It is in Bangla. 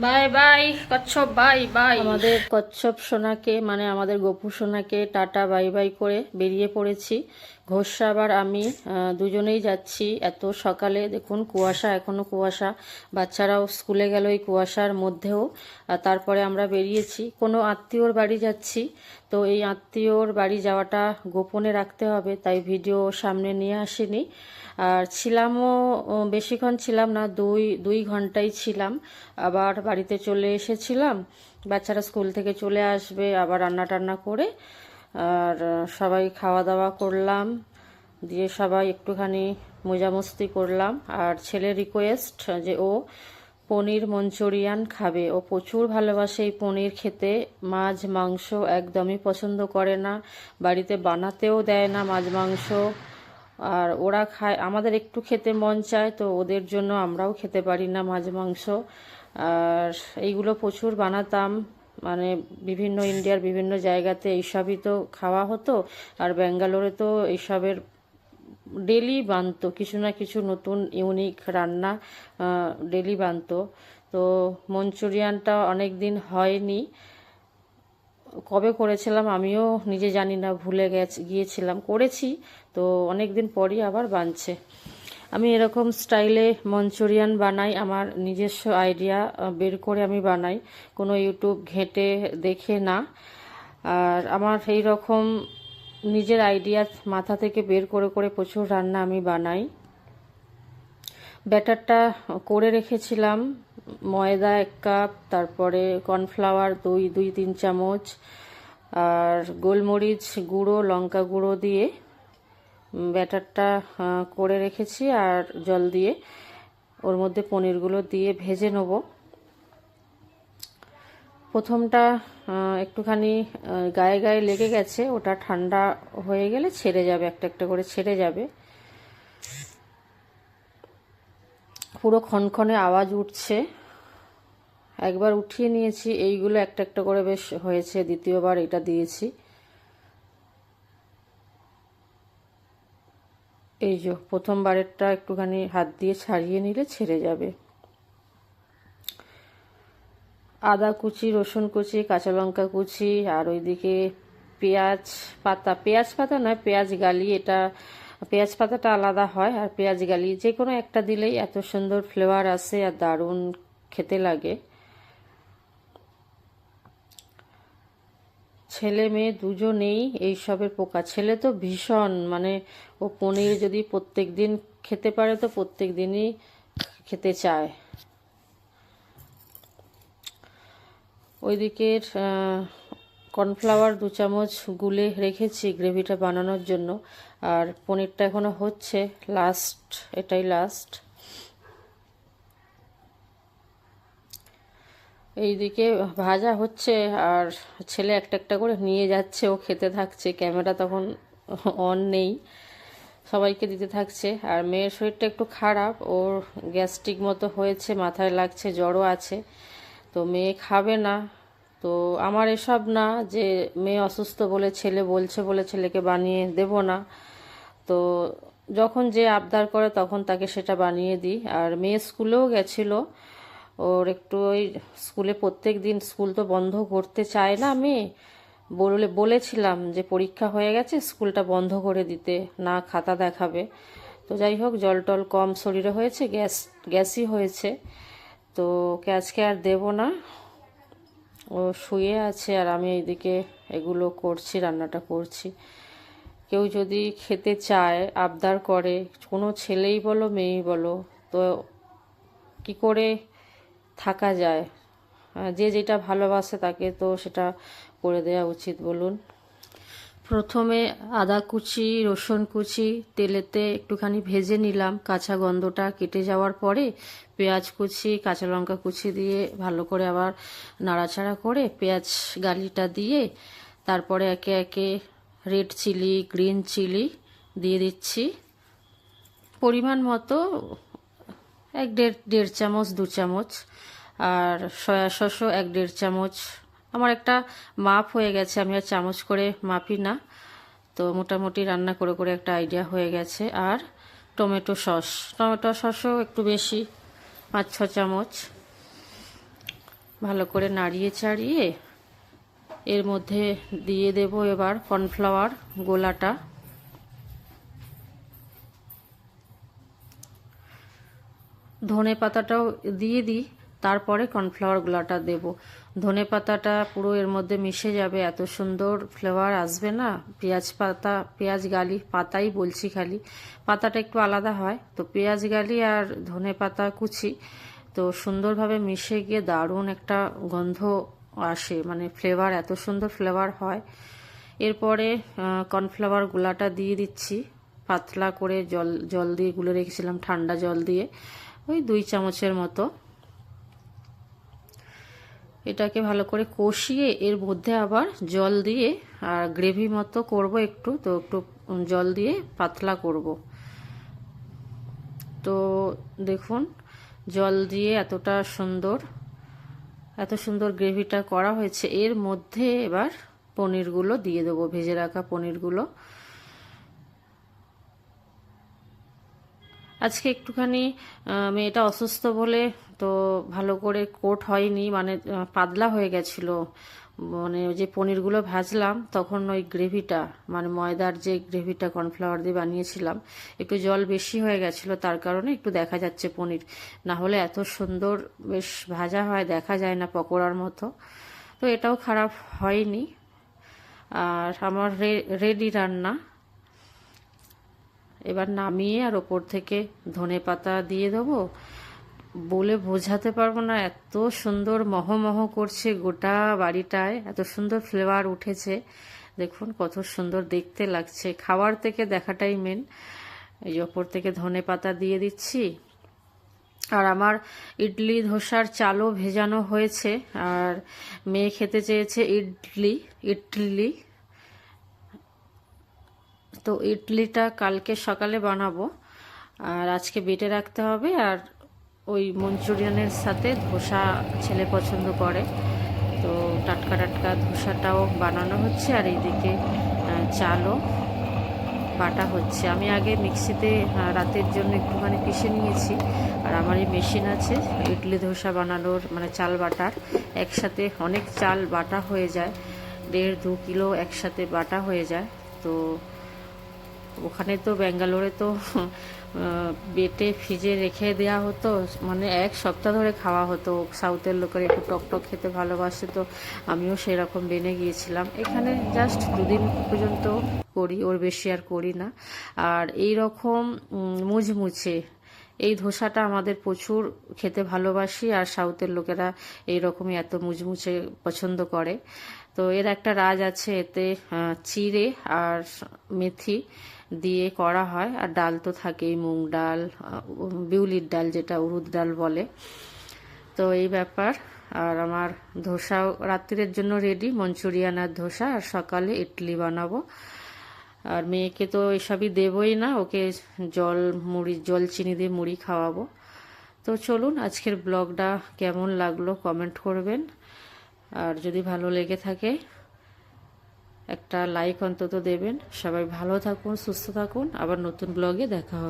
বাই বাই, কচ্ছপ, বাই বাই। আমাদের কচ্ছপ সোনাকে মানে আমাদের গপু সোনাকে টাটা বাই বাই করে বেরিয়ে পড়েছি। ঘোষা আবার আমি দুজনেই যাচ্ছি। এত সকালে দেখুন, কুয়াশা, এখনও কুয়াশা। বাচ্চারাও স্কুলে গেল এই কুয়াশার মধ্যেও। তারপরে আমরা বেরিয়েছি। কোনো আত্মীয়র বাড়ি যাচ্ছি। তো এই আত্মীয়র বাড়ি যাওয়াটা গোপনে রাখতে হবে, তাই ভিডিও সামনে নিয়ে আসিনি। আর ছিলামও বেশিক্ষণ ছিলাম না, দুই দুই ঘন্টাই ছিলাম। আবার বাড়িতে চলে এসেছিলাম। বাচ্চারা স্কুল থেকে চলে আসবে, আবার রান্না টান্না করে আর সবাই খাওয়া দাওয়া করলাম। দিয়ে সবাই একটুখানি মজামস্তি করলাম। আর ছেলে রিকোয়েস্ট যে ও পনির মঞ্চুরিয়ান খাবে। ও প্রচুর ভালোবাসে এই পনির খেতে। মাছ, মাংস একদমই পছন্দ করে না। বাড়িতে বানাতেও দেয় না মাছ, মাংস। আর ওরা খায়, আমাদের একটু খেতে মন চায়, তো ওদের জন্য আমরাও খেতে পারি না মাছ, মাংস। আর এইগুলো প্রচুর বানাতাম। মানে বিভিন্ন ইন্ডিয়ার বিভিন্ন জায়গাতে এইসবই তো খাওয়া হতো, আর ব্যাঙ্গালোরে তো এইসবের ডেলি বানতো, কিছু না কিছু নতুন ইউনিক রান্না ডেলি বানতো। তো মঞ্চুরিয়ানটা অনেক দিন হয়নি। কবে করেছিলাম আমিও নিজে জানি না, ভুলে গেছি, গিয়েছিলাম, করেছি। তো অনেক দিন পরই আবার বানছে। আমি এরকম স্টাইলে মঞ্চুরিয়ান বানাই, আমার নিজস্ব আইডিয়া বের করে আমি বানাই। কোনো ইউটিউব ঘেঁটে দেখে না। আর আমার এই রকম নিজের আইডিয়া মাথা থেকে বের করে করে প্রচুর রান্না আমি বানাই। ব্যাটারটা করে রেখেছিলাম, ময়দা এক কাপ, তারপরে কর্নফ্লাওয়ার দুই দুই, তিন চামচ, আর গোলমরিচ গুঁড়ো, লঙ্কা গুঁড়ো দিয়ে ব্যাটারটা করে রেখেছি আর জল দিয়ে ওর মধ্যে পনিরগুলো দিয়ে ভেজে নেব। প্রথমটা একটুখানি গায়ে গায়ে লেগে গেছে, ওটা ঠান্ডা হয়ে গেলে ছেড়ে যাবে, একটা একটা করে ছেড়ে যাবে। পুরো খনখনে আওয়াজ উঠছে। একবার উঠিয়ে নিয়েছি, এইগুলো একটা একটা করে বেশ হয়েছে, দ্বিতীয়বার এটা দিয়েছি। এই যে, প্রথমবারেরটা একটুখানি হাত দিয়ে ছাড়িয়ে নিলে ছেড়ে যাবে। আদা কুচি, রসুন কুচি, কাঁচা লঙ্কা কুচি, আর ওইদিকে পেঁয়াজ পাতা। পেঁয়াজ পাতা নয়, পেঁয়াজ গালি, এটা পেঁয়াজ পাতাটা আলাদা হয়, আর পেঁয়াজ গালি যে কোনো একটা দিলেই এত সুন্দর ফ্লেভার আসে আর দারুণ খেতে লাগে। ছেলে মেয়ে দুজনেই এইসবের পোকা। ছেলে তো ভীষণ মানে ও পনির যদি প্রত্যেক দিন খেতে পারে তো প্রত্যেক দিনই খেতে চায়। ওইদিকের কর্নফ্লাওয়ার দু চামচ গুলে রেখেছি গ্রেভিটা বানানোর জন্য। আর পনিরটা এখনও হচ্ছে লাস্ট এটাই লাস্ট এইদিকে ভাজা হচ্ছে আর ছেলে একটা একটা করে নিয়ে যাচ্ছে, ও খেতে থাকছে। ক্যামেরা তখন অন নেই, সবাইকে দিতে থাকছে। আর মেয়ের শরীরটা একটু খারাপ, ওর গ্যাস্ট্রিক মতো হয়েছে, মাথায় লাগছে, জ্বরও আছে। তো মেয়ে খাবে না। তো আমার এসব না যে মেয়ে অসুস্থ বলে ছেলে বলছে বলে ছেলেকে বানিয়ে দেব না। তো যখন যে আবদার করে তখন তাকে সেটা বানিয়ে দিই। আর মেয়ে স্কুলেও গেছিল ওর একটু ওই স্কুলে প্রত্যেক দিন স্কুল তো বন্ধ করতে চায় না আমি। বলে, বলেছিলাম যে পরীক্ষা হয়ে গেছে, স্কুলটা বন্ধ করে দিতে, না খাতা দেখাবে। তো যাই হোক, জল টল কম শরীরে হয়েছে, গ্যাস, গ্যাসই হয়েছে। তো আজকে আর দেবো না। ও শুয়ে আছে আর আমি এইদিকে এগুলো করছি, রান্নাটা করছি। কেউ যদি খেতে চায়, আবদার করে, কোনো ছেলেই বলো, মেয়েই বলো, তো কি করে থাকা যায়। যে যেটা ভালোবাসে তাকে তো সেটা করে দেওয়া উচিত, বলুন। প্রথমে আদা কুচি, রসুন কুচি, তেলেতে একটুখানি ভেজে নিলাম। কাঁচা গন্ধটা কেটে যাওয়ার পরে পেঁয়াজ কুচি, কাঁচা লঙ্কা কুচি দিয়ে ভালো করে আবার নাড়াচাড়া করে পেঁয়াজ গালিটা দিয়ে তারপরে একে একে রেড চিলি, গ্রিন চিলি দিয়ে দিচ্ছি। পরিমাণ মতো এক দেড় দেড় চামচ, দু চামচ, আর সয়া সসও এক দেড় চামচ। আমার একটা মাপ হয়ে গেছে, আমি আর চামচ করে মাপি না। তো মোটামুটি রান্না করে করে একটা আইডিয়া হয়ে গেছে। আর টমেটো সস। টমেটো সসও একটু বেশি, পাঁচ, ছ চামচ। ভালো করে নাড়িয়ে চাড়িয়ে এর মধ্যে দিয়ে দেব এবার কর্নফ্লাওয়ার গোলাটা। ধনে পাতাটাও দিয়ে দিই, তারপরে কর্নফ্লাওয়ার গুলাটা দেব। ধনে পাতাটা পুরো এর মধ্যে মিশে যাবে, এত সুন্দর ফ্লেভার আসবে না। পেঁয়াজ পাতা, পেঁয়াজ গালি, পাতাই বলছি খালি। পাতাটা একটু আলাদা হয়, তো পেঁয়াজ গালি আর ধনে পাতা কুচি, তো সুন্দরভাবে মিশে গিয়ে দারুণ একটা গন্ধ আসে মানে ফ্লেভার এত সুন্দর ফ্লেভার হয়। এরপরে কর্নফ্লাওয়ার গুলাটা দিয়ে দিচ্ছি, পাতলা করে জল জল দিয়ে গুলে রেখেছিলাম, ঠান্ডা জল দিয়ে। ওই দুই চামচের মতো। এটাকে ভালো করে কষিয়ে এর মধ্যে আবার জল দিয়ে আর গ্রেভি মতো করব একটু, তো একটু জল দিয়ে পাতলা করব। তো দেখুন, জল দিয়ে এতটা সুন্দর, এত সুন্দর গ্রেভিটা করা হয়েছে। এর মধ্যে এবার পনিরগুলো দিয়ে দেবো, ভেজে রাখা পনিরগুলো। আজকে একটুখানি মেয়েটা অসুস্থ বলে তো ভালো করে কোট হয়নি মানে পাতলা হয়ে গেছিল। মানে যে পনিরগুলো ভাজলাম, তখন ওই গ্রেভিটা মানে ময়দার যে গ্রেভিটা কর্নফ্লাওয়ার দিয়ে বানিয়েছিলাম, একটু জল বেশি হয়ে গেছিল, তার কারণে একটু দেখা যাচ্ছে পনির। না হলে এত সুন্দর, বেশ ভাজা হয়, দেখা যায় না পকোড়ার মতো। তো এটাও খারাপ হয়নি। আর আমার রেডি রান্না। এবার নামিয়ে আর ওপর থেকে ধনে পাতা দিয়ে দেবো। বলে বোঝাতে পারব না, এত সুন্দর মহমহ করছে গোটা বাড়িটায়, এত সুন্দর ফ্লেভার উঠেছে। দেখুন কত সুন্দর দেখতে লাগছে। খাবার থেকে দেখাটাই মেন এই ওপর থেকে ধনে পাতা দিয়ে দিচ্ছি। আর আমার ইডলি ধোসার চালও ভেজানো হয়েছে। আর মেয়ে খেতে চেয়েছে ইডলি ইডলি। তো ইডলিটা কালকে সকালে বানাবো। আর আজকে বেটে রাখতে হবে। আর ওই মঞ্চুরিয়ানের সাথে ধোসা ছেলে পছন্দ করে। তো টাটকা টাটকা ধোসাটাও বানানো হচ্ছে। আর এইদিকে চালও বাটা হচ্ছে। আমি আগে মিক্সিতে রাতের জন্য একটুখানি পিষে নিয়েছি। আর আমার এই মেশিন আছে, ইডলি ধোসা বানানোর মানে চাল বাটার। একসাথে অনেক চাল বাটা হয়ে যায়। দেড় দু কিলো একসাথে বাটা হয়ে যায়। তো ওখানে তো ব্যাঙ্গালোরে তো বেটে ফ্রিজে রেখে দেওয়া হতো মানে এক সপ্তাহ ধরে খাওয়া হতো। সাউথের লোকের একটু টক টক খেতে ভালোবাসে তো, আমিও সেরকম বেনে গিয়েছিলাম। এখানে জাস্ট দুদিন পর্যন্ত করি, ওর বেশি আর করি না। আর এই রকম মুচমুচে, এই ধোসাটা আমাদের প্রচুর খেতে ভালোবাসি, আর সাউথের লোকেরা এই রকমই এত মুচমুচে পছন্দ করে। তো এর একটা রাজ আছে এতে চিড়ে আর মেথি দিয়ে করা হয়, আর ডাল তো থাকেই, মুগ ডাল বিউলির ডাল যেটা উরুদ ডাল বলে। তো এই ব্যাপার, আর আমার ধোসাও রাত্রির জন্য রেডি মঞ্চুরিয়ান আর ধোসা, আর সকালে ইডলি বানাবো। আর মেয়েকে তো এসবই দেবই না, ওকে জল, মুড়ি, জল চিনি দিয়ে মুড়ি খাওয়াবো। তো চলুন, আজকের ব্লগটা কেমন লাগল কমেন্ট করবেন। আর যদি ভালো লেগে থাকে, একটা লাইক অন্তত দেবেন। সবাই ভালো থাকুন, সুস্থ থাকুন। আবার নতুন ব্লগে দেখা হবে।